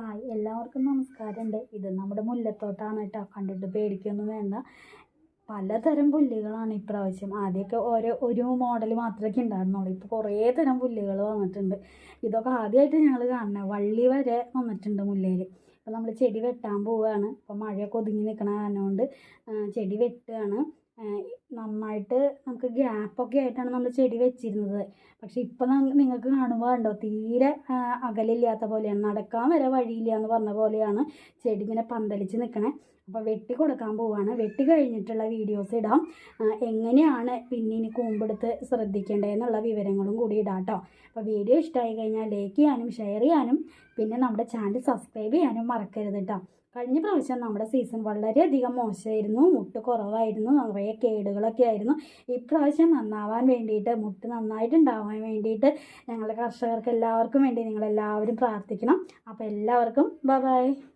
Hi എല്ലാവർക്കും നമസ്കാരമുണ്ട്. ഇത് നമ്മുടെ മുല്ലത്തോട്ടാണ് കേട്ടോ. കണ്ടിട്ട് പേടിക്കൊന്നും വേണ്ട. പലതരം പുല്ലുകളാണ് ഇപ്രാവശ്യം. ആദ്യമൊക്കെ ഓരോ ഒരു മോഡൽ മാത്രമേ ഉണ്ടായിരുന്നുള്ളൂ. ഇപ്പോൾ കുറേ തരം പുല്ലുകൾ വന്നിട്ടുണ്ട്. ഇതൊക്കെ ആദ്യമായിട്ട് ഞങ്ങൾ കാണുന്നത് വള്ളി വരെ വന്നിട്ടുണ്ട് മുല്ലയിൽ അപ്പോൾ നമ്മൾ ചെടി വെട്ടാൻ പോവുകയാണ് ഇപ്പോൾ മഴയൊക്കെ ഒതുങ്ങി നിൽക്കണ കാരണം കൊണ്ട് ചെടി വെട്ടുകയാണ് ഗ്യാപ്പൊക്കെ ആയിട്ടാണ് നമ്മൾ ചെടി വെച്ചിരുന്നത്. പക്ഷേ ഇപ്പം നിങ്ങൾക്ക് കാണുമ്പോൾ കണ്ടോ തീരെ അകലില്ലാത്ത പോലെയാണ്. നടക്കാൻ വരെ വഴിയില്ല എന്ന് പറഞ്ഞ പോലെയാണ് ചെടി ഇങ്ങനെ പന്തലിച്ച് നിൽക്കണേ അപ്പോൾ വെട്ടി കൊടുക്കാൻ പോവുകയാണ് വെട്ടി കഴിഞ്ഞിട്ടുള്ള വീഡിയോസ് ഇടാം. എങ്ങനെയാണ് പിന്നെ ഇനി കൂമ്പെടുത്ത് ശ്രദ്ധിക്കേണ്ടതെന്നുള്ള വിവരങ്ങളും കൂടി ഇടാം കേട്ടോ അപ്പോൾ വീഡിയോ ഇഷ്ടമായി കഴിഞ്ഞാൽ ലൈക്ക് ചെയ്യാനും ഷെയർ ചെയ്യാനും പിന്നെ നമ്മുടെ ചാനൽ സബ്സ്ക്രൈബ് ചെയ്യാനും മറക്കരുത് കേട്ടോ കഴിഞ്ഞ പ്രാവശ്യം നമ്മുടെ സീസൺ വളരെയധികം മോശമായിരുന്നു മുട്ട് കുറവായിരുന്നു നിറയെ കേടുകളൊക്കെ ആയിരുന്നു. ഇപ്രാവശ്യം നന്നാവാൻ വേണ്ടിയിട്ട് മുട്ട് നന്നായിട്ടുണ്ടാവാൻ വേണ്ടിയിട്ട് ഞങ്ങളുടെ കർഷകർക്ക് എല്ലാവർക്കും വേണ്ടി നിങ്ങളെല്ലാവരും പ്രാർത്ഥിക്കണം. അപ്പോൾ എല്ലാവർക്കും ബൈ